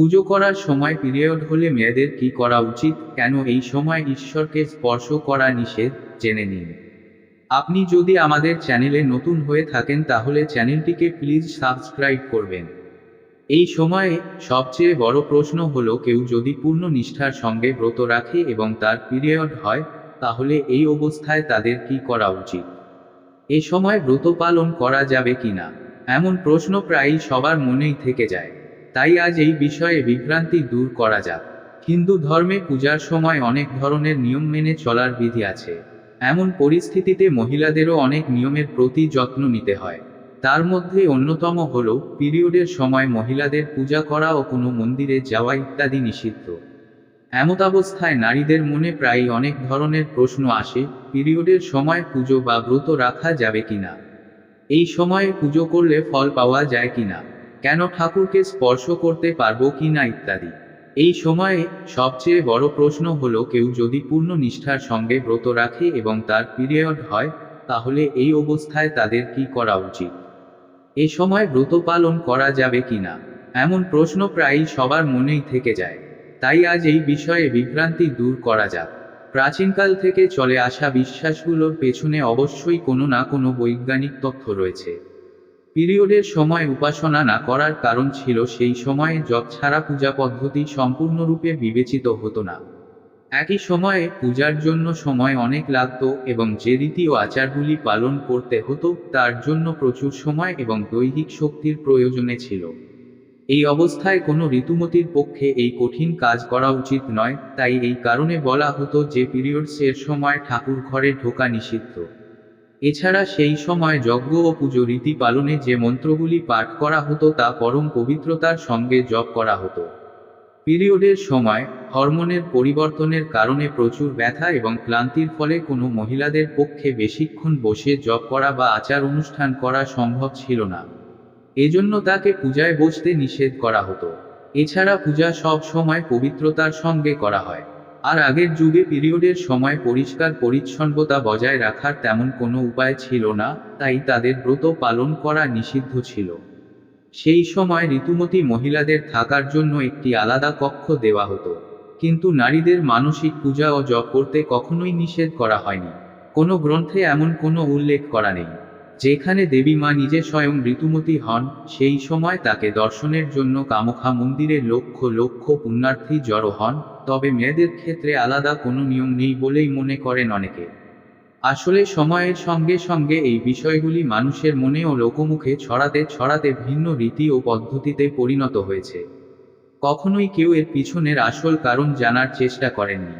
পুজো করার সময় পিরিয়ড হলে মেয়েদের কি করা উচিত? কেন এই সময় ঈশ্বরকে স্পর্শ করা নিষেধ? জেনে নিন। আপনি যদি আমাদের চ্যানেলে নতুন হয়ে থাকেন তাহলে চ্যানেলটিকে প্লিজ সাবস্ক্রাইব করবেন। এই সময়ে সবচেয়ে বড় প্রশ্ন হলো, কেউ যদি পূর্ণ নিষ্ঠার সঙ্গে ব্রত রাখে এবং তার পিরিয়ড হয়, তাহলে এই অবস্থায় তাদের কি করা উচিত? এ সময় ব্রত পালন করা যাবে কিনা? এমন প্রশ্ন প্রায়ই সবার মনেই থেকে যায়। তাই আজ এই বিষয়ে বিভ্রান্তি দূর করা যাক। হিন্দু ধর্মে পূজার সময় অনেক ধরনের নিয়ম মেনে চলার বিধি আছে। এমন পরিস্থিতিতে মহিলাদেরও অনেক নিয়মের প্রতি যত্ন নিতে হয়। তার মধ্যে অন্যতম হল পিরিয়ডের সময় মহিলাদের পূজা করা ও কোনো মন্দিরে যাওয়া ইত্যাদি নিষিদ্ধ। এমতাবস্থায় নারীদের মনে প্রায়ই অনেক ধরনের প্রশ্ন আসে, পিরিয়ডের সময় পুজো বা ব্রত রাখা যাবে কিনা? এই সময়ে পুজো করলে ফল পাওয়া যায় কিনা? কেন ঠাকুরকে স্পর্শ করতে পারব কিনা ইত্যাদি। এই সময়ে সবচেয়ে বড় প্রশ্ন হলো, কেউ যদি পূর্ণ নিষ্ঠার সঙ্গে ব্রত রাখে এবং তার পিরিয়ড হয়, তাহলে এই অবস্থায় তাদের কি করা উচিত? এ সময় ব্রত পালন করা যাবে কিনা এমন প্রশ্ন প্রায়ই সবার মনেই থেকে যায়। তাই আজ এই বিষয়ে বিভ্রান্তি দূর করা যাক। প্রাচীনকাল থেকে চলে আসা বিশ্বাসগুলোর পেছনে অবশ্যই কোনো না কোনো বৈজ্ঞানিক তথ্য রয়েছে। পিরিয়ডের সময় উপাসনা না করার কারণ ছিল সেই সময়ে জপ ছাড়া পূজা পদ্ধতি সম্পূর্ণরূপে বিবেচিত হতো না। একই সময়ে পূজার জন্য সময় অনেক লাগতো এবং যে রীতি ও আচারগুলি পালন করতে হতো তার জন্য প্রচুর সময় এবং দৈহিক শক্তির প্রয়োজনে ছিল। এই অবস্থায় কোনো ঋতুমতির পক্ষে এই কঠিন কাজ করা উচিত নয়, তাই এই কারণে বলা হতো যে পিরিয়ডস এর সময় ঠাকুর ঘরে ঢোকা নিষিদ্ধ। এছাড়া সেই সময় যজ্ঞ ও পুজো রীতি পালনে যে মন্ত্রগুলি পাঠ করা হতো তা পরম পবিত্রতার সঙ্গে জপ করা হতো। পিরিয়ডের সময় হরমোনের পরিবর্তনের কারণে প্রচুর ব্যথা এবং ক্লান্তির ফলে কোনো মহিলাদের পক্ষে বেশিক্ষণ বসে জপ করা বা আচার অনুষ্ঠান করা সম্ভব ছিল না। এজন্য তাকে পূজায় বসতে নিষেধ করা হতো। এছাড়া পূজা সব সময় পবিত্রতার সঙ্গে করা হয়। আর আগের যুগে পিরিয়ডের সময় পরিষ্কার পরিচ্ছন্নতা বজায় রাখার তেমন কোনো উপায় ছিল না, তাই তাদের ব্রত পালন করা নিষিদ্ধ ছিল। সেই সময় ঋতুমতী মহিলাদের থাকার জন্য একটি আলাদা কক্ষ দেওয়া হতো। কিন্তু নারীদের মানসিক পূজা ও জপ করতে কখনোই নিষেধ করা হয়নি। কোনো গ্রন্থে এমন কোনো উল্লেখ করা নেই। যেখানে দেবী মা নিজে স্বয়ং ঋতুমতী হন, সেই সময় তাকে দর্শনের জন্য কামখা মন্দিরে লক্ষ লক্ষ পুণ্যার্থী জড়ো হন, তবে মেয়েদের ক্ষেত্রে আলাদা কোনো নিয়ম নেই বলেই মনে করেন অনেকে। আসলে সময়ের সঙ্গে সঙ্গে এই বিষয়গুলি মানুষের মনে ও লোকমুখে ছড়াতে ছড়াতে ভিন্ন রীতি ও পদ্ধতিতে পরিণত হয়েছে। কখনোই কেউ এর পিছনের আসল কারণ জানার চেষ্টা করেননি।